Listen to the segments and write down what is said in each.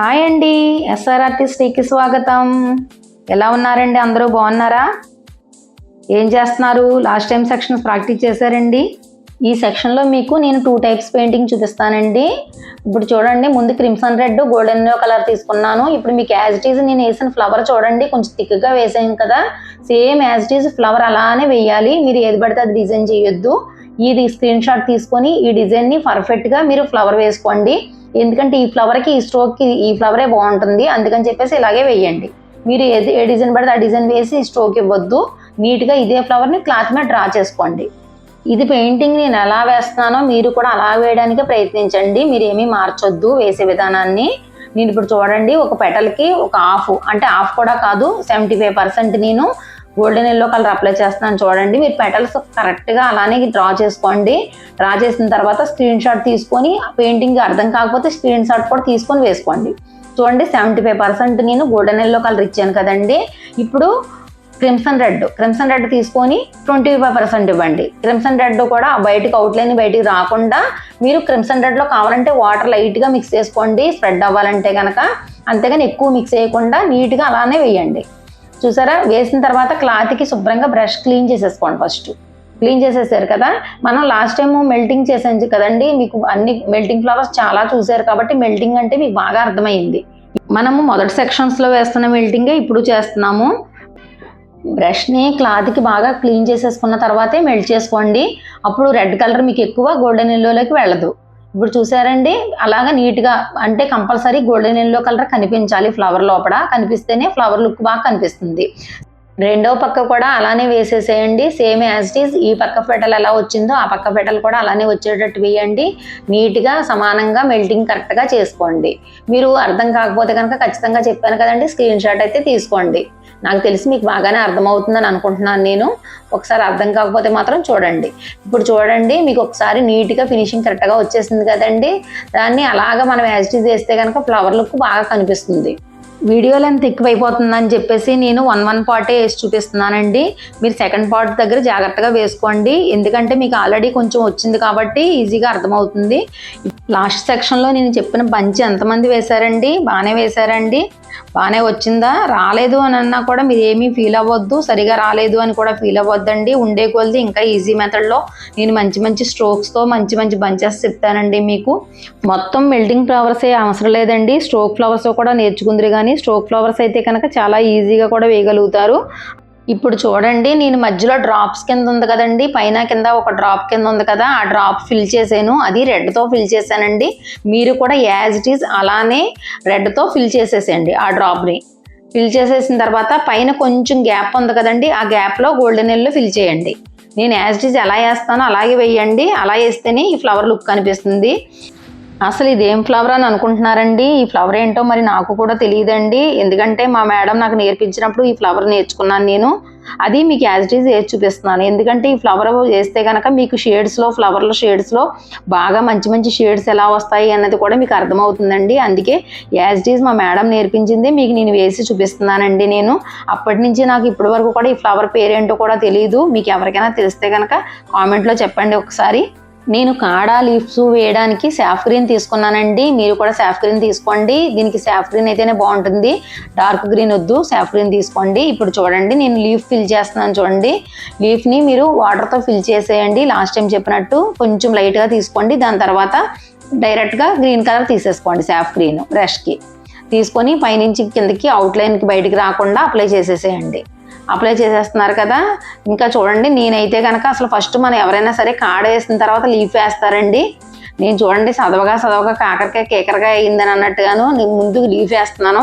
Hi అండి ఎస్ఆర్ఆర్టీస్టీకి స్వాగతం. ఎలా ఉన్నారండి? అందరూ బాగున్నారా? ఏం చేస్తున్నారు? లాస్ట్ టైం సెక్షన్స్ ప్రాక్టీస్ చేశారండి. ఈ సెక్షన్లో మీకు నేను టూ టైప్స్ పెయింటింగ్ చూపిస్తానండి. ఇప్పుడు చూడండి ముందు క్రిమ్సన్ రెడ్ గోల్డెన్ కలర్ తీసుకున్నాను. ఇప్పుడు మీకు యాజ్ ఇట్ ఈజ్ నేను వేసిన ఫ్లవర్ చూడండి కొంచెం థిక్గా వేసాను కదా. Same as it is flower అలానే వేయాలి. మీరు ఏది పడితే అది డిజైన్ చేయొద్దు. ఇది స్క్రీన్ షాట్ తీసుకొని ఈ డిజైన్ని పర్ఫెక్ట్గా మీరు ఫ్లవర్ వేసుకోండి. ఎందుకంటే ఈ ఫ్లవర్కి ఈ స్ట్రోక్కి ఈ ఫ్లవరే బాగుంటుంది. అందుకని చెప్పేసి ఇలాగే వేయండి. మీరు ఏది ఏ డిజైన్ పడితే ఆ డిజైన్ వేసి స్ట్రోక్ ఇవ్వద్దు. నీట్గా ఇదే ఫ్లవర్ని క్లాత్ మీద డ్రా చేసుకోండి. ఇది పెయింటింగ్ నేను ఎలా వేస్తున్నానో మీరు కూడా అలా వేయడానికి ప్రయత్నించండి. మీరు ఏమీ మార్చొద్దు వేసే విధానాన్ని. నేను ఇప్పుడు చూడండి ఒక పెటల్కి ఒక హాఫ్ అంటే హాఫ్ కూడా కాదు సెవెంటీ ఫైవ్ పర్సెంట్ నేను గోల్డెన్ ఎల్లో కలర్ అప్లై చేస్తున్నాను చూడండి. మీరు పెటల్స్ కరెక్ట్గా అలానే డ్రా చేసుకోండి. డ్రా చేసిన తర్వాత స్క్రీన్ షాట్ తీసుకొని పెయింటింగ్ అర్థం కాకపోతే స్క్రీన్ షాట్ కూడా తీసుకొని వేసుకోండి. చూడండి సెవెంటీ ఫైవ్ పర్సెంట్ నేను గోల్డెన్ ఎల్లో కలర్ ఇచ్చాను కదండి. ఇప్పుడు క్రిమ్సన్ రెడ్ క్రిమ్సన్ రెడ్ తీసుకొని ట్వంటీ ఫైవ్ పర్సెంట్ ఇవ్వండి. క్రిమ్సన్ రెడ్ కూడా బయటకు అవుట్లైన్ బయటికి రాకుండా మీరు క్రిమ్సన్ రెడ్లో కావాలంటే వాటర్ లైట్గా మిక్స్ చేసుకోండి. స్ప్రెడ్ అవ్వాలంటే కనుక అంతేగాని ఎక్కువ మిక్స్ చేయకుండా నీట్గా అలానే వేయండి. చూసారా? వేసిన తర్వాత క్లాత్కి శుభ్రంగా బ్రష్ క్లీన్ చేసేసుకోండి ఫస్ట్. క్లీన్ చేసేసారు కదా? మనం లాస్ట్ టైం మెల్టింగ్ చేసాం కదండి మీకు అన్ని మెల్టింగ్ ఫ్లవర్స్ చాలా చూసారు కాబట్టి మెల్టింగ్ అంటే మీకు బాగా అర్థమైంది. మనము మొదటి సెక్షన్స్లో వేస్తున్న మెల్టింగే ఇప్పుడు చేస్తున్నాము. బ్రష్ని క్లాత్కి బాగా క్లీన్ చేసేసుకున్న తర్వాతే మెల్ట్ చేసుకోండి. అప్పుడు రెడ్ కలర్ మీకు ఎక్కువ గోల్డెన్ ఎల్లోలోకి వెళ్ళదు. ఇప్పుడు చూసారండి? అలాగా నీట్గా అంటే కంపల్సరీ గోల్డెన్ ఎల్లో కలర్ కనిపించాలి ఫ్లవర్ లోపల. కనిపిస్తేనే ఫ్లవర్ లుక్ బాగా కనిపిస్తుంది. రెండో పక్క కూడా అలానే వేసేసేయండి. సేమ్ యాజ్ ఈజ్ ఈ పక్క పెటల్ ఎలా వచ్చిందో ఆ పక్క పెటల్ కూడా అలానే వచ్చేటట్టు వేయండి. నీట్గా సమానంగా మెల్టింగ్ కరెక్ట్గా చేసుకోండి. మీరు అర్థం కాకపోతే కనుక ఖచ్చితంగా చెప్పాను కదండి స్క్రీన్ షాట్ అయితే తీసుకోండి. నాకు తెలిసి మీకు బాగానే అర్థమవుతుందని అనుకుంటున్నాను నేను. ఒకసారి అర్థం కాకపోతే మాత్రం చూడండి. ఇప్పుడు చూడండి మీకు ఒకసారి నీట్గా ఫినిషింగ్ కరెక్ట్గా వచ్చేసింది కదండి. దాన్ని అలాగా మనం యాజిటీజ్ చేస్తే కనుక ఫ్లవర్ లుక్ బాగా కనిపిస్తుంది. వీడియో లెంత్ ఎక్కువైపోతుందని చెప్పేసి నేను వన్ వన్ పార్టే వేసి చూపిస్తున్నానండి. మీరు సెకండ్ పార్ట్ దగ్గర జాగ్రత్తగా వేసుకోండి. ఎందుకంటే మీకు ఆల్రెడీ కొంచెం వచ్చింది కాబట్టి ఈజీగా అర్థమవుతుంది. లాస్ట్ సెక్షన్లో నేను చెప్పిన బంచ్ ఎంతమంది వేశారండి? బాగానే వేశారండి. బాగానే వచ్చిందా? రాలేదు అని అన్నా కూడా మీరు ఏమీ ఫీల్ అవ్వద్దు. సరిగా రాలేదు అని కూడా ఫీల్ అవ్వద్దండి. ఉండే కొలది ఇంకా ఈజీ మెథడ్లో నేను మంచి మంచి స్ట్రోక్స్తో మంచి మంచి బంచెస్ చెప్తానండి మీకు. మొత్తం మెల్టింగ్ ఫ్లవర్సే అవసరం లేదండి. స్ట్రోక్ ఫ్లవర్స్ కూడా నేర్చుకుందరు కానీ స్ట్రోక్ ఫ్లవర్స్ అయితే కనుక చాలా ఈజీగా కూడా వేయగలుగుతారు. ఇప్పుడు చూడండి నేను మధ్యలో డ్రాప్స్ కింద ఉంది కదండి పైన కింద ఒక డ్రాప్ కింద ఉంది కదా ఆ డ్రాప్ ఫిల్ చేశాను. అది రెడ్తో ఫిల్ చేశానండి. మీరు కూడా యాజ్ ఇట్ ఈజ్ అలానే రెడ్తో ఫిల్ చేసేసేయండి ఆ డ్రాప్ని ఫిల్ చేసేసిన తర్వాత పైన కొంచెం గ్యాప్ ఉంది కదండి ఆ గ్యాప్లో గోల్డెన్ ఎల్లో ఫిల్ చేయండి. నేను యాజ్ ఇట్ ఈజ్ ఎలా వేస్తానో అలాగే వేయండి అలా వేస్తేనే ఈ ఫ్లవర్ లుక్ కనిపిస్తుంది. అసలు ఇదేం ఫ్లవర్ అని అనుకుంటున్నారండి? ఈ ఫ్లవర్ ఏంటో మరి నాకు కూడా తెలియదండి. ఎందుకంటే మా మేడం నాకు నేర్పించినప్పుడు ఈ ఫ్లవర్ నేర్చుకున్నాను నేను. అది మీకు యాజ్ ఇట్ ఈజ్ వేసి చూపిస్తున్నాను. ఎందుకంటే ఈ ఫ్లవర్ వేస్తే కనుక మీకు షేడ్స్లో ఫ్లవర్ల షేడ్స్లో బాగా మంచి మంచి షేడ్స్ ఎలా వస్తాయి అన్నది కూడా మీకు అర్థమవుతుందండి. అందుకే యాజ్ ఇట్ ఈజ్ మా మేడం నేర్పించింది మీకు నేను వేసి చూపిస్తున్నానండి నేను. అప్పటి నుంచి నాకు ఇప్పటి వరకు కూడా ఈ ఫ్లవర్ పేరేంటో కూడా తెలియదు మీకు ఎవరికైనా తెలిస్తే కనుక కామెంట్లో చెప్పండి ఒకసారి. నేను కాడా లీవ్స్ వేయడానికి సాఫ్గ్రీన్ తీసుకున్నానండి. మీరు కూడా సాఫ్గ్రీన్ తీసుకోండి. దీనికి సాఫ్గ్రీన్ అయితేనే బాగుంటుంది. డార్క్ గ్రీన్ వద్దు సాఫ్గ్రీన్ తీసుకోండి. ఇప్పుడు చూడండి నేను లీఫ్ ఫిల్ చేస్తున్నాను చూడండి. లీఫ్ని మీరు వాటర్తో ఫిల్ చేసేయండి. లాస్ట్ టైం చెప్పినట్టు కొంచెం లైట్గా తీసుకోండి. దాని తర్వాత డైరెక్ట్గా గ్రీన్ కలర్ తీసేసుకోండి సాఫ్ గ్రీన్ బ్రష్కి తీసుకొని పైనుంచి కిందకి అవుట్లైన్కి బయటికి రాకుండా అప్లై చేసేసేయండి. అప్లై చేసేస్తున్నారు కదా. ఇంకా చూడండి నేనైతే కనుక అసలు ఫస్ట్ మనం ఎవరైనా సరే కాడ వేసిన తర్వాత లీఫ్ వేస్తారండి. నేను చూడండి చదవగా చదవగా కాకరకాయ కేకరకాయ అయ్యిందని అన్నట్టుగాను నేను ముందు లీఫ్ వేస్తున్నాను.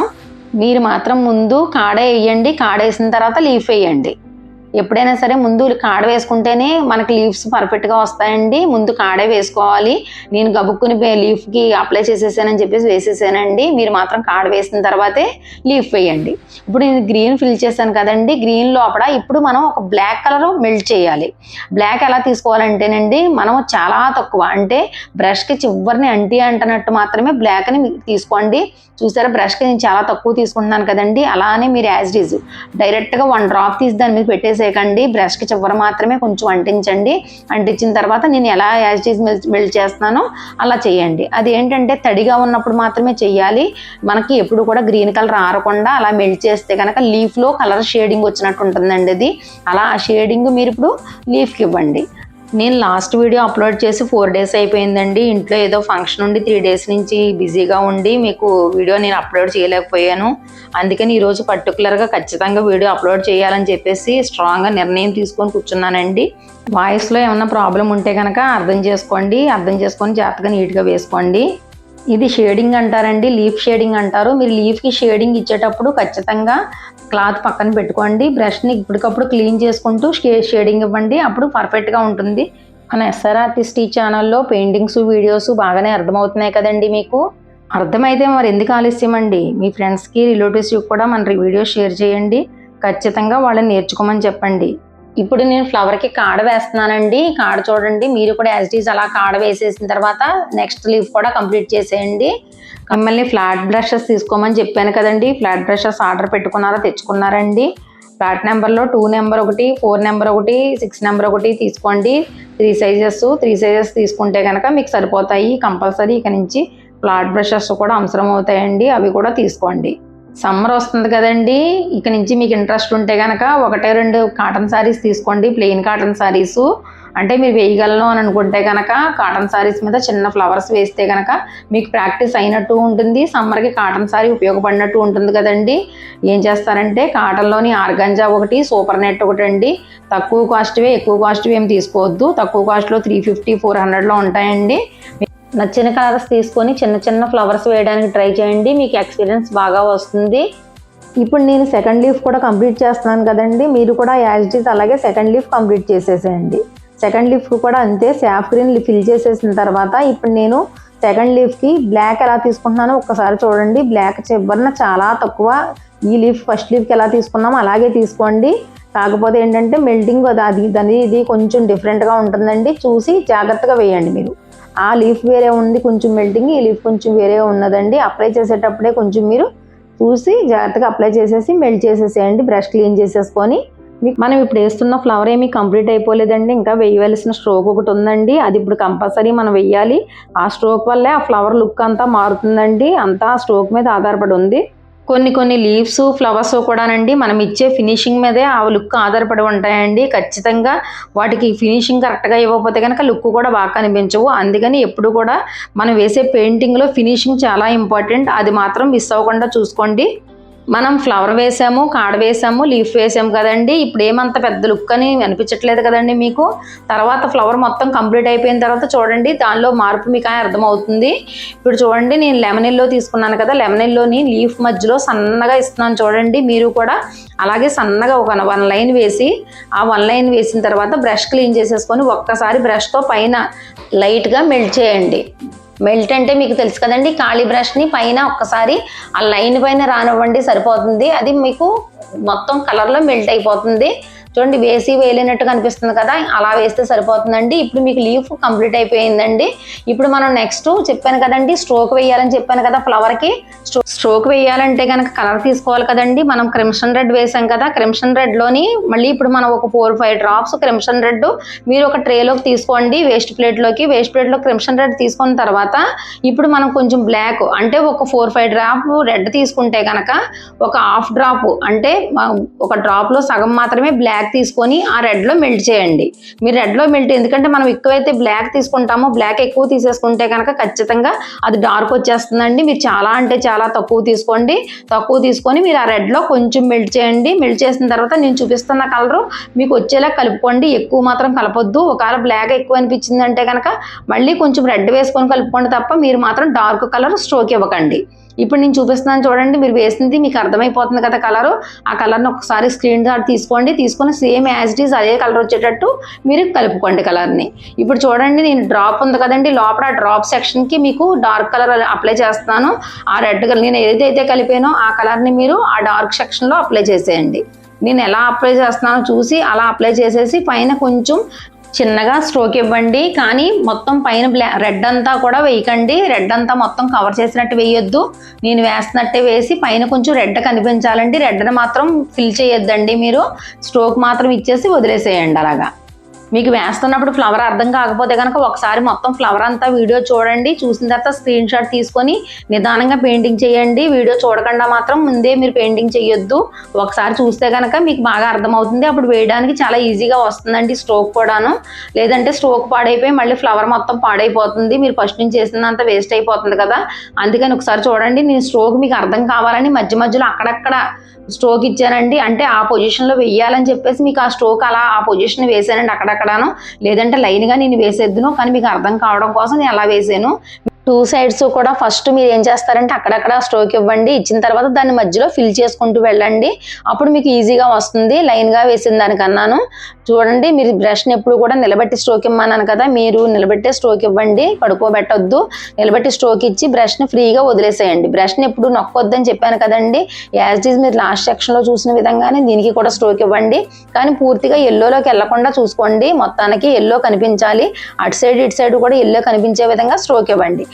మీరు మాత్రం ముందు కాడ వేయండి కాడ వేసిన తర్వాత లీఫ్ వేయండి. ఎప్పుడైనా సరే ముందు కాడ వేసుకుంటేనే మనకి లీవ్స్ పర్ఫెక్ట్గా వస్తాయండి. ముందు కాడే వేసుకోవాలి. నేను గబుక్కుని లీఫ్కి అప్లై చేసేసానని చెప్పేసి వేసేసానండి. మీరు మాత్రం కాడ వేసిన తర్వాతే లీఫ్ వేయండి. ఇప్పుడు నేను గ్రీన్ ఫిల్ చేశాను కదండి. గ్రీన్ లోపల ఇప్పుడు మనం ఒక బ్లాక్ కలర్ మెల్ట్ చేయాలి. బ్లాక్ ఎలా తీసుకోవాలంటేనండి మనం చాలా తక్కువ అంటే బ్రష్కి చివరిని అంటి అంటనట్టు మాత్రమే బ్లాక్ని తీసుకోండి. చూసారా బ్రష్కి నేను చాలా తక్కువ తీసుకుంటున్నాను కదండి. అలానే మీరు యాజ్ డీజ్ డైరెక్ట్గా వన్ డ్రాప్ తీసి దాని మీద పెట్టేసి చేసేయకండి. బ్రష్కి చివర మాత్రమే కొంచెం అంటించండి. అంటించిన తర్వాత నేను ఎలా యాజ్ చీజ్ మెల్ట్ చేస్తున్నానో అలా చేయండి. అది ఏంటంటే తడిగా ఉన్నప్పుడు మాత్రమే చేయాలి మనకి ఎప్పుడు కూడా గ్రీన్ కలర్ ఆరకుండా అలా మెల్ట్ చేస్తే కనుక లీఫ్లో కలర్ షేడింగ్ వచ్చినట్టు ఉంటుందండి అది. అలా ఆ షేడింగ్ మీరు ఇప్పుడు లీఫ్కి ఇవ్వండి. నేను లాస్ట్ వీడియో అప్లోడ్ చేసి ఫోర్ డేస్ అయిపోయిందండి. ఇంట్లో ఏదో ఫంక్షన్ ఉండి త్రీ డేస్ నుంచి బిజీగా ఉండి మీకు వీడియో నేను అప్లోడ్ చేయలేకపోయాను. అందుకని ఈరోజు పర్టికులర్గా ఖచ్చితంగా వీడియో అప్లోడ్ చేయాలని చెప్పేసి స్ట్రాంగ్గా నిర్ణయం తీసుకొని కూర్చున్నానండి. వాయిస్లో ఏమైనా ప్రాబ్లం ఉంటే కనుక అర్థం చేసుకోండి. అర్థం చేసుకొని జాగ్రత్తగా నీట్గా వేసుకోండి. ఇది షేడింగ్ అంటారండి లీఫ్ షేడింగ్ అంటారు. మీరు లీఫ్కి షేడింగ్ ఇచ్చేటప్పుడు ఖచ్చితంగా క్లాత్ పక్కన పెట్టుకోండి. బ్రష్ని ఇప్పటికప్పుడు క్లీన్ చేసుకుంటూ షేడింగ్ ఇవ్వండి. అప్పుడు పర్ఫెక్ట్గా ఉంటుంది. మన ఎస్ఆర్ ఆర్టిస్ట్ ఈ ఛానల్లో పెయింటింగ్స్ వీడియోస్ బాగానే అర్థమవుతున్నాయి కదండి మీకు. అర్థమైతే మరి ఎందుకు ఆలస్యం అండి? మీ ఫ్రెండ్స్కి రిలేటివ్స్కి కూడా మన వీడియో షేర్ చేయండి. ఖచ్చితంగా వాళ్ళని నేర్చుకోమని చెప్పండి. ఇప్పుడు నేను ఫ్లవర్కి కాడ వేస్తున్నానండి. కాడ చూడండి. మీరు కూడా యాజ్ ఈజ్ అలా కాడ వేసేసిన తర్వాత నెక్స్ట్ లీఫ్ కూడా కంప్లీట్ చేసేయండి. మిమ్మల్ని ఫ్లాట్ బ్రషెస్ తీసుకోమని చెప్పాను కదండి. ఫ్లాట్ బ్రషెస్ ఆర్డర్ పెట్టుకున్నారా తెచ్చుకున్నారండి. ఫ్లాట్ నెంబర్లో టూ నెంబర్ ఒకటి ఫోర్ నెంబర్ ఒకటి సిక్స్ నెంబర్ ఒకటి తీసుకోండి. త్రీ సైజెస్ త్రీ సైజెస్ తీసుకుంటే కనుక మీకు సరిపోతాయి. కంపల్సరీ ఇక నుంచి ఫ్లాట్ బ్రషెస్ కూడా అవసరం అవుతాయండి అవి కూడా తీసుకోండి. సమ్మర్ వస్తుంది కదండి. ఇక నుంచి మీకు ఇంట్రెస్ట్ ఉంటే కనుక ఒకటే రెండు కాటన్ శారీస్ తీసుకోండి ప్లెయిన్ కాటన్ శారీస్ అంటే మీరు వేయగలను అని అనుకుంటే కనుక కాటన్ శారీస్ మీద చిన్న ఫ్లవర్స్ వేస్తే కనుక మీకు ప్రాక్టీస్ అయినట్టు ఉంటుంది. సమ్మర్కి కాటన్ శారీ ఉపయోగపడినట్టు ఉంటుంది కదండి. ఏం చేస్తారంటే కాటన్లోని ఆర్గంజా ఒకటి సూపర్ నెట్ ఒకటి అండి. తక్కువ కాస్ట్వే ఎక్కువ కాస్ట్వే ఏం తీసుకోవద్దు. తక్కువ కాస్ట్లో త్రీ ఫిఫ్టీ ఫోర్ హండ్రెడ్లో ఉంటాయండి. నచ్చిన కలర్స్ తీసుకొని చిన్న చిన్న ఫ్లవర్స్ వేయడానికి ట్రై చేయండి. మీకు ఎక్స్పీరియన్స్ బాగా వస్తుంది. ఇప్పుడు నేను సెకండ్ లీఫ్ కూడా కంప్లీట్ చేస్తున్నాను కదండి. మీరు కూడా యాజ్ డిస్ అలాగే సెకండ్ లీఫ్ కంప్లీట్ చేసేసేయండి. సెకండ్ లీఫ్ కూడా అంతే సాఫ్ గ్రీన్ ఫిల్ చేసేసిన తర్వాత ఇప్పుడు నేను సెకండ్ లీఫ్కి బ్లాక్ ఎలా తీసుకుంటున్నానో ఒక్కసారి చూడండి. బ్లాక్ చివరన చాలా తక్కువ ఈ లీఫ్ ఫస్ట్ లీఫ్కి ఎలా తీసుకున్నామో అలాగే తీసుకోండి. కాకపోతే ఏంటంటే మెల్టింగ్ అది అది ఇది కొంచెం డిఫరెంట్గా ఉంటుందండి. చూసి జాగ్రత్తగా వేయండి మీరు. ఆ లీఫ్ వేరే ఉంది కొంచెం మెల్టింగ్ ఈ లీఫ్ కొంచెం వేరే ఉన్నదండి. అప్లై చేసేటప్పుడే కొంచెం మీరు చూసి జాగ్రత్తగా అప్లై చేసేసి మెల్ట్ చేసేసేయండి బ్రష్ క్లీన్ చేసేసుకొని. మనం ఇప్పుడు వేస్తున్న ఫ్లవర్ ఏమీ కంప్లీట్ అయిపోలేదండి. ఇంకా వేయవలసిన స్ట్రోక్ ఒకటి ఉందండి. అది ఇప్పుడు కంపల్సరీ మనం వెయ్యాలి ఆ స్ట్రోక్ వల్లే ఆ ఫ్లవర్ లుక్ అంతా మారుతుందండి. అంతా ఆ స్ట్రోక్ మీద ఆధారపడి ఉంది. కొన్ని కొన్ని లీవ్స్ ఫ్లవర్స్ కూడానండి మనం ఇచ్చే ఫినిషింగ్ మీదే ఆ లుక్ ఆధారపడి ఉంటాయండి. ఖచ్చితంగా వాటికి ఫినిషింగ్ కరెక్ట్గా ఇవ్వకపోతే కనుక లుక్ కూడా బాగా కనిపించవు. అందుకని ఎప్పుడు కూడా మనం వేసే పెయింటింగ్లో ఫినిషింగ్ చాలా ఇంపార్టెంట్. అది మాత్రం మిస్ అవ్వకుండా చూసుకోండి. మనం ఫ్లవర్ వేసాము కాడ వేసాము లీఫ్ వేసాము కదండి. ఇప్పుడు ఏమంత పెద్ద లుక్ అని అనిపించట్లేదు కదండి మీకు? తర్వాత ఫ్లవర్ మొత్తం కంప్లీట్ అయిపోయిన తర్వాత చూడండి దానిలో మార్పు మీకు అర్థమవుతుంది. ఇప్పుడు చూడండి నేను లెమన్ ఎల్లో తీసుకున్నాను కదా లెమన్ ఎల్లోని లీఫ్ మధ్యలో సన్నగా ఇస్తున్నాను చూడండి. మీరు కూడా అలాగే సన్నగా ఒక వన్ లైన్ వేసి ఆ వన్ లైన్ వేసిన తర్వాత బ్రష్ క్లీన్ చేసేసుకొని ఒక్కసారి బ్రష్తో పైన లైట్గా మెల్ట్ చేయండి. మెల్ట్ అంటే మీకు తెలుసు కదండి ఖాళీ బ్రష్ని పైన ఒక్కసారి ఆ లైన్ పైన రానివ్వండి సరిపోతుంది. అది మీకు మొత్తం కలర్లో మెల్ట్ అయిపోతుంది. చూడండి వేసి వేయలేనట్టు కనిపిస్తుంది కదా అలా వేస్తే సరిపోతుందండి. ఇప్పుడు మీకు లీఫ్ కంప్లీట్ అయిపోయిందండి. ఇప్పుడు మనం నెక్స్ట్ చెప్పాను కదండి స్ట్రోక్ వేయాలని చెప్పాను కదా ఫ్లవర్కి స్ట్రోక్ వేయాలంటే కనుక కలర్ తీసుకోవాలి కదండి. మనం క్రిమ్షన్ రెడ్ వేసాం కదా క్రిమ్షన్ రెడ్లోని మళ్ళీ ఇప్పుడు మనం ఒక four five drops crimson red మీరు ఒక ట్రేలోకి తీసుకోండి వేస్ట్ ప్లేట్లోకి వేస్ట్ ప్లేట్లో క్రిమ్షన్ రెడ్ తీసుకున్న తర్వాత ఇప్పుడు మనం కొంచెం బ్లాక్ అంటే ఒక ఫోర్ ఫైవ్ డ్రాప్ రెడ్ తీసుకుంటే కనుక ఒక హాఫ్ డ్రాప్ అంటే ఒక డ్రాప్లో సగం మాత్రమే బ్లాక్ తీసుకొని ఆ రెడ్లో మెల్ట్ చేయండి. మీరు రెడ్లో మెల్ట్ ఎందుకంటే మనం ఎక్కువైతే బ్లాక్ తీసుకుంటామో బ్లాక్ ఎక్కువ తీసేసుకుంటే కనుక ఖచ్చితంగా అది డార్క్ వచ్చేస్తుందండి. మీరు చాలా అంటే చాలా తక్కువ తీసుకోండి. తక్కువ తీసుకొని మీరు ఆ రెడ్లో కొంచెం మెల్ట్ చేయండి. మెల్ట్ చేసిన తర్వాత నేను చూపిస్తున్న కలరు మీకు వచ్చేలా కలుపుకోండి. ఎక్కువ మాత్రం కలపొద్దు. ఒకవేళ బ్లాక్ ఎక్కువ అనిపించిందంటే కనుక మళ్ళీ కొంచెం రెడ్ వేసుకొని కలుపుకోండి తప్ప మీరు మాత్రం డార్క్ కలర్ స్ట్రోక్ ఇవ్వకండి. ఇప్పుడు నేను చూపిస్తున్నాను చూడండి మీరు వేసింది మీకు అర్థమైపోతుంది కదా కలరు. ఆ కలర్ని ఒకసారి స్క్రీన్ షాట్ తీసుకోండి. తీసుకొని సేమ్ యాజ్ ఇట్ ఈస్ అదే కలర్ వచ్చేటట్టు మీరు కలుపుకోండి కలర్ని. ఇప్పుడు చూడండి నేను డ్రాప్ ఉంది కదండి. లోపల డ్రాప్ సెక్షన్కి మీకు డార్క్ కలర్ అప్లై చేస్తున్నాను. ఆ రెడ్ కలర్ నేను ఏదైతే కలిపానో ఆ కలర్ని మీరు ఆ డార్క్ సెక్షన్లో అప్లై చేసేయండి. నేను ఎలా అప్లై చేస్తున్నానో చూసి అలా అప్లై చేసేసి పైన కొంచెం చిన్నగా స్ట్రోక్ ఇవ్వండి కానీ మొత్తం పైన బ్లా రెడ్ అంతా కూడా వేయకండి. రెడ్ అంతా మొత్తం కవర్ చేసినట్టు వేయొద్దు. నేను వేస్తున్నట్టే వేసి పైన కొంచెం రెడ్ కనిపించాలండి. రెడ్ని మాత్రం ఫిల్ చేయొద్దండి మీరు. స్ట్రోక్ మాత్రం ఇచ్చేసి వదిలేసేయండి అలాగా. మీకు వేస్తున్నప్పుడు ఫ్లవర్ అర్థం కాకపోతే కనుక ఒకసారి మొత్తం ఫ్లవర్ అంతా వీడియో చూడండి. చూసిన తర్వాత స్క్రీన్ షాట్ తీసుకొని నిదానంగా పెయింటింగ్ చేయండి. వీడియో చూడకుండా మాత్రం ముందే మీరు పెయింటింగ్ చేయొద్దు. ఒకసారి చూస్తే కనుక మీకు బాగా అర్థమవుతుంది. అప్పుడు వేయడానికి చాలా ఈజీగా వస్తుందండి స్ట్రోక్ కూడాను. లేదంటే స్ట్రోక్ పాడైపోయి మళ్ళీ ఫ్లవర్ మొత్తం పాడైపోతుంది. మీరు ఫస్ట్ నుంచి చేసినంత వేస్ట్ అయిపోతుంది కదా. అందుకని ఒకసారి చూడండి. నేను స్ట్రోక్ మీకు అర్థం కావాలని మధ్య మధ్యలో అక్కడక్కడ స్ట్రోక్ ఇచ్చానండి. అంటే ఆ పొజిషన్లో వెయ్యాలని చెప్పేసి మీకు ఆ స్ట్రోక్ అలా ఆ పొజిషన్ వేసానండి అక్కడక్కడను లేదంటే లైన్గా నేను వేసేద్దును కానీ మీకు అర్థం కావడం కోసం నేను అలా వేసాను. టూ సైడ్స్ కూడా ఫస్ట్ మీరు ఏం చేస్తారంటే అక్కడక్కడ స్ట్రోక్ ఇవ్వండి. ఇచ్చిన తర్వాత దాన్ని మధ్యలో ఫిల్ చేసుకుంటూ వెళ్ళండి. అప్పుడు మీకు ఈజీగా వస్తుంది. లైన్గా వేసిన దానికన్నాను. చూడండి మీరు బ్రష్ని ఎప్పుడు కూడా నిలబెట్టి స్ట్రోక్ ఇమ్మన్నాను కదా. మీరు నిలబెట్టే స్ట్రోక్ ఇవ్వండి. పడుకోబెట్టొద్దు. నిలబెట్టి స్ట్రోక్ ఇచ్చి బ్రష్ని ఫ్రీగా వదిలేసేయండి. బ్రష్ని ఎప్పుడు నొక్కొద్దని చెప్పాను కదండి. యాజ్ ఇట్ ఈజ్ మీరు లాస్ట్ సెక్షన్లో చూసిన విధంగానే దీనికి కూడా స్ట్రోక్ ఇవ్వండి. కానీ పూర్తిగా ఎల్లోలోకి వెళ్ళకుండా చూసుకోండి. మొత్తానికి ఎల్లో కనిపించాలి. అటు సైడ్ ఇటు సైడ్ కూడా ఎల్లో కనిపించే విధంగా స్ట్రోక్ ఇవ్వండి.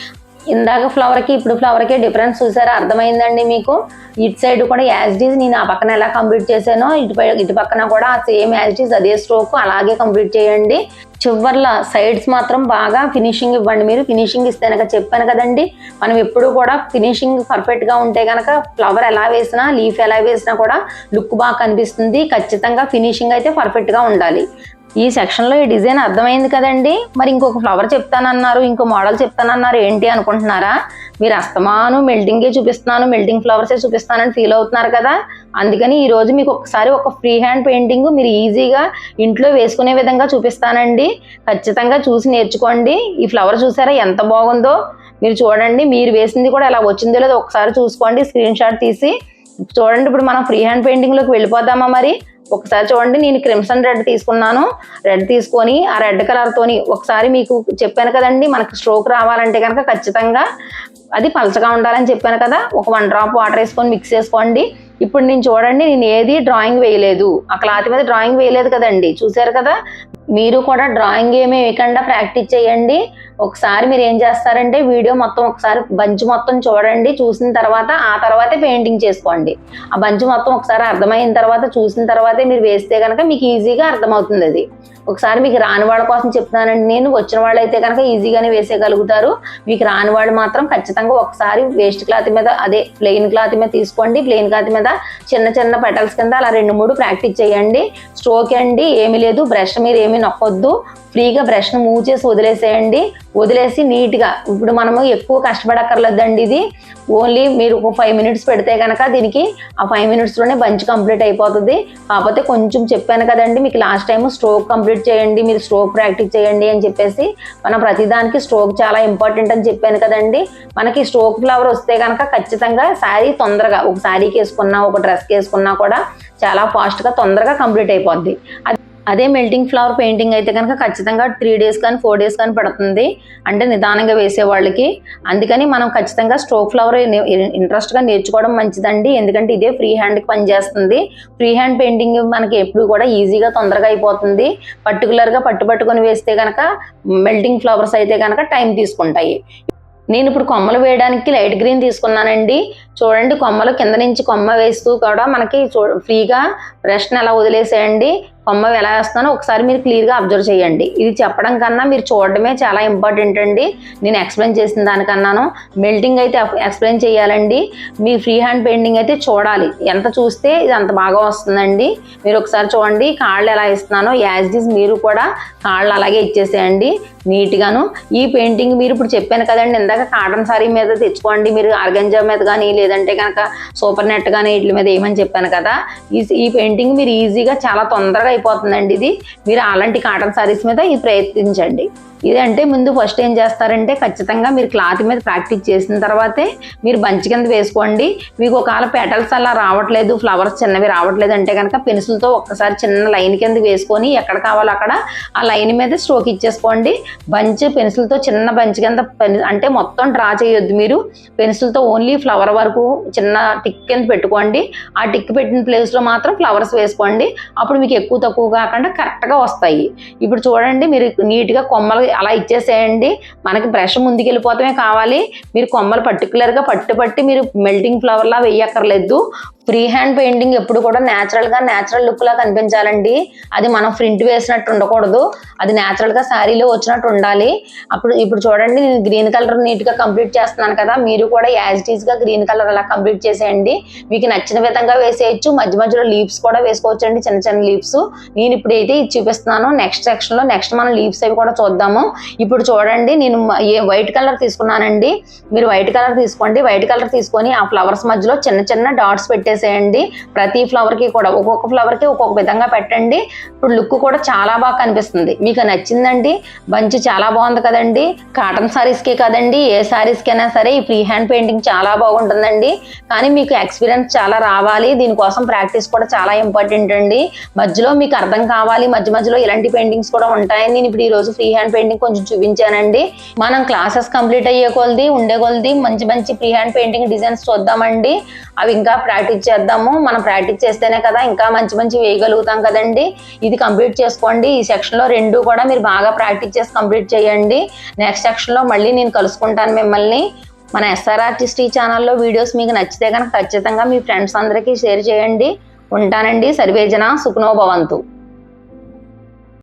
ఇందాక ఫ్లవర్కి ఇప్పుడు ఫ్లవర్కి డిఫరెన్స్ చూసారా? అర్థమైందండి మీకు? ఇటు సైడ్ కూడా యాజ్ డీజ్ నేను ఆ పక్కన ఎలా కంప్లీట్ చేశానో ఇటు ఇటు పక్కన కూడా సేమ్ యాజ్ డీజ్ అదే స్ట్రోక్ అలాగే కంప్లీట్ చేయండి. చివర్ల సైడ్స్ మాత్రం బాగా ఫినిషింగ్ ఇవ్వండి మీరు. ఫినిషింగ్ ఇస్తే కనుక చెప్పాను కదండి మనం ఎప్పుడు కూడా ఫినిషింగ్ పర్ఫెక్ట్గా ఉంటే కనుక ఫ్లవర్ ఎలా వేసినా లీఫ్ ఎలా వేసినా కూడా లుక్ బాగా కనిపిస్తుంది. ఖచ్చితంగా ఫినిషింగ్ అయితే పర్ఫెక్ట్గా ఉండాలి. ఈ సెక్షన్లో ఈ డిజైన్ అర్థమైంది కదండి. మరి ఇంకొక ఫ్లవర్ చెప్తానన్నారు ఇంకో మోడల్ చెప్తానన్నారు ఏంటి అనుకుంటున్నారా? మీరు అస్తమాను మెల్టింగే చూపిస్తున్నాను మెల్టింగ్ ఫ్లవర్సే చూపిస్తానని ఫీల్ అవుతున్నారు కదా? అందుకని ఈరోజు మీకు ఒకసారి ఒక ఫ్రీ హ్యాండ్ పెయింటింగ్ మీరు ఈజీగా ఇంట్లో వేసుకునే విధంగా చూపిస్తానండి. ఖచ్చితంగా చూసి నేర్చుకోండి. ఈ ఫ్లవర్ చూసారా ఎంత బాగుందో? మీరు చూడండి మీరు వేసింది కూడా ఎలా వచ్చిందో లేదో ఒకసారి చూసుకోండి స్క్రీన్ షాట్ తీసి. చూడండి ఇప్పుడు మనం ఫ్రీ హ్యాండ్ పెయింటింగ్లోకి వెళ్ళిపోదామా మరి? ఒకసారి చూడండి నేను క్రిమ్సన్ రెడ్ తీసుకున్నాను. రెడ్ తీసుకొని ఆ రెడ్ కలర్తోని ఒకసారి మీకు చెప్పాను కదండి మనకు స్ట్రోక్ రావాలంటే కనుక ఖచ్చితంగా అది పలచగా ఉండాలని చెప్పాను కదా. ఒక వన్ డ్రాప్ వాటర్ వేసుకొని మిక్స్ చేసుకోండి. ఇప్పుడు నేను చూడండి నేను ఏది డ్రాయింగ్ వేయలేదు. ఆ క్లాత్ మీద డ్రాయింగ్ వేయలేదు కదండి. చూసారు కదా? మీరు కూడా డ్రాయింగ్ ఏమి వేయకుండా ప్రాక్టీస్ చేయండి. ఒకసారి మీరు ఏం చేస్తారంటే వీడియో మొత్తం ఒకసారి బంచ్ మొత్తం చూడండి. చూసిన తర్వాత ఆ తర్వాతే పెయింటింగ్ చేసుకోండి. ఆ బంచ్ మొత్తం ఒకసారి అర్థమైన తర్వాత చూసిన తర్వాతే మీరు వేస్తే కనుక మీకు ఈజీగా అర్థమవుతుంది అది. ఒకసారి మీకు రాని వాళ్ళ కోసం చెప్తున్నానండి. నేను వచ్చిన వాళ్ళు అయితే కనుక ఈజీగానే వేసేయగలుగుతారు. మీకు రాని వాళ్ళు మాత్రం ఖచ్చితంగా ఒకసారి వేస్ట్ క్లాత్ మీద అదే ప్లెయిన్ క్లాత్ మీద తీసుకోండి. ప్లెయిన్ క్లాత్ మీద చిన్న చిన్న పెటల్స్ కింద అలా రెండు మూడు ప్రాక్టీస్ చేయండి. స్ట్రోక్ అండి ఏమీ లేదు. బ్రష్ మీరు ఏమీ నొక్కొద్దు. ఫ్రీగా బ్రష్ను మూవ్ చేసి వదిలేసేయండి. వదిలేసి నీట్గా ఇప్పుడు మనము ఎక్కువ కష్టపడక్కర్లేదండి ఇది. ఓన్లీ మీరు ఒక ఫైవ్ మినిట్స్ పెడితే కనుక దీనికి ఆ ఫైవ్ మినిట్స్లోనే బంచ్ కంప్లీట్ అయిపోతుంది. కాకపోతే కొంచెం చెప్పాను కదండి మీకు లాస్ట్ టైం స్ట్రోక్ కంప్లీట్ చేయండి మీరు స్ట్రోక్ ప్రాక్టీస్ చేయండి అని చెప్పేసి మనం ప్రతిదానికి స్ట్రోక్ చాలా ఇంపార్టెంట్ అని చెప్పాను కదండి. మనకి స్ట్రోక్ ఫ్లవర్ వస్తే కనుక ఖచ్చితంగా శారీ తొందరగా ఒక శారీకి వేసుకున్నా ఒక డ్రెస్కి వేసుకున్నా కూడా చాలా ఫాస్ట్గా తొందరగా కంప్లీట్ అయిపోద్ది. అది అదే మెల్టింగ్ ఫ్లవర్ పెయింటింగ్ అయితే కనుక ఖచ్చితంగా త్రీ డేస్ కానీ ఫోర్ డేస్ కానీ పడుతుంది. అంటే నిదానంగా వేసే వాళ్ళకి. అందుకని మనం ఖచ్చితంగా స్ట్రోక్ ఫ్లవర్ ఇంట్రెస్ట్గా నేర్చుకోవడం మంచిదండి. ఎందుకంటే ఇదే ఫ్రీ హ్యాండ్కి పనిచేస్తుంది. ఫ్రీ హ్యాండ్ పెయింటింగ్ మనకి ఎప్పుడు కూడా ఈజీగా తొందరగా అయిపోతుంది. పర్టికులర్గా పట్టు పట్టుకొని వేస్తే కనుక మెల్టింగ్ ఫ్లవర్స్ అయితే కనుక టైం తీసుకుంటాయి. నేను ఇప్పుడు కొమ్మలు వేయడానికి లైట్ గ్రీన్ తీసుకున్నానండి. చూడండి కొమ్మలు కింద నుంచి కొమ్మ వేస్తూ కూడా మనకి చూ ఫ్రీగా బ్రష్ని ఎలా వదిలేసేయండి. కొమ్మ ఎలా వేస్తానో ఒకసారి మీరు క్లియర్గా అబ్జర్వ్ చేయండి. ఇది చెప్పడం కన్నా మీరు చూడడమే చాలా ఇంపార్టెంట్ అండి. నేను ఎక్స్ప్లెయిన్ చేసిన దానికన్నాను. మెల్టింగ్ అయితే ఎక్స్ప్లెయిన్ చేయాలండి. మీ ఫ్రీ హ్యాండ్ పెయింటింగ్ అయితే చూడాలి. ఎంత చూస్తే ఇది అంత బాగా వస్తుందండి. మీరు ఒకసారి చూడండి కాళ్ళు ఎలా ఇస్తున్నానో యాజ్ డీజ్ మీరు కూడా కాళ్ళు అలాగే ఇచ్చేసేయండి. నీట్గాను. ఈ పెయింటింగ్ మీరు ఇప్పుడు చెప్పాను కదండి ఇందాక కాటన్ సారీ మీద తెచ్చుకోండి. మీరు ఆర్గంజా మీద కానీ లేదంటే కనుక సూపర్ నెట్ కానీ వీటి మీద ఏమని చెప్పాను కదా. ఈ ఈ పెయింటింగ్ మీరు ఈజీగా చాలా తొందరగా అయిపోతుందండి ఇది. మీరు అలాంటి కాటన్ సారీస్ మీద ఇది ప్రయత్నించండి. ఇదంటే ముందు ఫస్ట్ ఏం చేస్తారంటే ఖచ్చితంగా మీరు క్లాత్ మీద ప్రాక్టీస్ చేసిన తర్వాతే మీరు బంచి కింద వేసుకోండి. మీకు ఒకవేళ పెటల్స్ అలా రావట్లేదు ఫ్లవర్స్ చిన్నవి రావట్లేదు అంటే కనుక పెన్సిల్తో ఒక్కసారి చిన్న లైన్ కింద వేసుకొని ఎక్కడ కావాలో అక్కడ ఆ లైన్ మీద స్ట్రోక్ ఇచ్చేసుకోండి. బంచ్ పెన్సిల్తో చిన్న బంచ్ కింద పెన్- అంటే మొత్తం డ్రా చేయొద్దు మీరు. పెన్సిల్తో ఓన్లీ ఫ్లవర్ వరకు చిన్న టిక్ కింద పెట్టుకోండి. ఆ టిక్ పెట్టిన ప్లేస్లో మాత్రం ఫ్లవర్స్ వేసుకోండి. అప్పుడు మీకు ఎక్కువ తక్కువ కాకుండా కరెక్ట్గా వస్తాయి. ఇప్పుడు చూడండి మీరు నీట్గా కొమ్మలు అలా ఇచ్చేసేయండి. మనకి బ్రష్ ముందుకెళ్ళిపోతమే కావాలి. మీరు కొమ్మలు పర్టికులర్గా పట్టు పట్టి మీరు మెల్టింగ్ ఫ్లవర్లా వేయక్కర్లేదు ఫ్రీ హ్యాండ్ పెయింటింగ్ ఎప్పుడు కూడా న్యాచురల్గా న్యాచురల్ లుక్లా కనిపించాలండి. అది మనం ప్రింట్ వేసినట్టు ఉండకూడదు. అది న్యాచురల్గా శారీలో వచ్చినట్టు ఉండాలి. అప్పుడు ఇప్పుడు చూడండి నేను గ్రీన్ కలర్ నీట్గా కంప్లీట్ చేస్తున్నాను కదా మీరు కూడా యాజ్గా గ్రీన్ కలర్ అలా కంప్లీట్ చేసేయండి. మీకు నచ్చిన విధంగా వేసేయచ్చు. మధ్య మధ్యలో లీవ్స్ కూడా వేసుకోవచ్చు అండి చిన్న చిన్న లీవ్స్. నేను ఇప్పుడైతే ఇది చూపిస్తున్నాను. నెక్స్ట్ సెక్షన్లో నెక్స్ట్ మనం లీవ్స్ అవి కూడా చూద్దాము. ఇప్పుడు చూడండి నేను ఏ వైట్ కలర్ తీసుకున్నానండి? మీరు వైట్ కలర్ తీసుకోండి. వైట్ కలర్ తీసుకొని ఆ ఫ్లవర్స్ మధ్యలో చిన్న చిన్న డాట్స్ పెట్టేసేయండి. ప్రతి ఫ్లవర్కి కూడా ఒక్కొక్క ఫ్లవర్కి ఒక్కొక్క విధంగా పెట్టండి. ఇప్పుడు లుక్ కూడా చాలా బాగా కనిపిస్తుంది. మీకు నచ్చిందండి? బంచ్ చాలా బాగుంది కదండి? కాటన్ సారీస్కే కదండి? ఏ సారీస్కి అయినా సరే ఈ ఫ్రీ హ్యాండ్ పెయింటింగ్ చాలా బాగుంటుందండి. కానీ మీకు ఎక్స్పీరియన్స్ చాలా రావాలి. దీనికోసం ప్రాక్టీస్ కూడా చాలా ఇంపార్టెంట్ అండి. మధ్యలో మీకు అర్థం కావాలి. మధ్య మధ్యలో ఇలాంటి పెయింటింగ్స్ కూడా ఉంటాయని నేను ఇప్పుడు ఈ రోజు ఫ్రీ హ్యాండ్ పెయింటింగ్ కొంచెం చూపించానండి. మనం క్లాసెస్ కంప్లీట్ అయ్యే కొలది ఉండే కొలది మంచి మంచి ఫ్రీ హ్యాండ్ పెయింటింగ్ డిజైన్స్ చూద్దామండి. అవి ఇంకా ప్రాక్టీస్ చేద్దాము. మనం ప్రాక్టీస్ చేస్తేనే కదా ఇంకా మంచి మంచి వేయగలుగుతాం కదండి. ఇది కంప్లీట్ చేసుకోండి. ఈ సెక్షన్లో రెండు కూడా మీరు బాగా ప్రాక్టీస్ చేసి కంప్లీట్ చేయండి. నెక్స్ట్ సెక్షన్లో మళ్ళీ నేను కలుసుకుంటాను మిమ్మల్ని. మన ఎస్ఆర్ ఆర్టిస్ట్ ఈ ఛానల్లో వీడియోస్ మీకు నచ్చితే కనుక ఖచ్చితంగా మీ ఫ్రెండ్స్ అందరికీ షేర్ చేయండి. ఉంటానండి. సర్వేజన సుఖనోభవంతు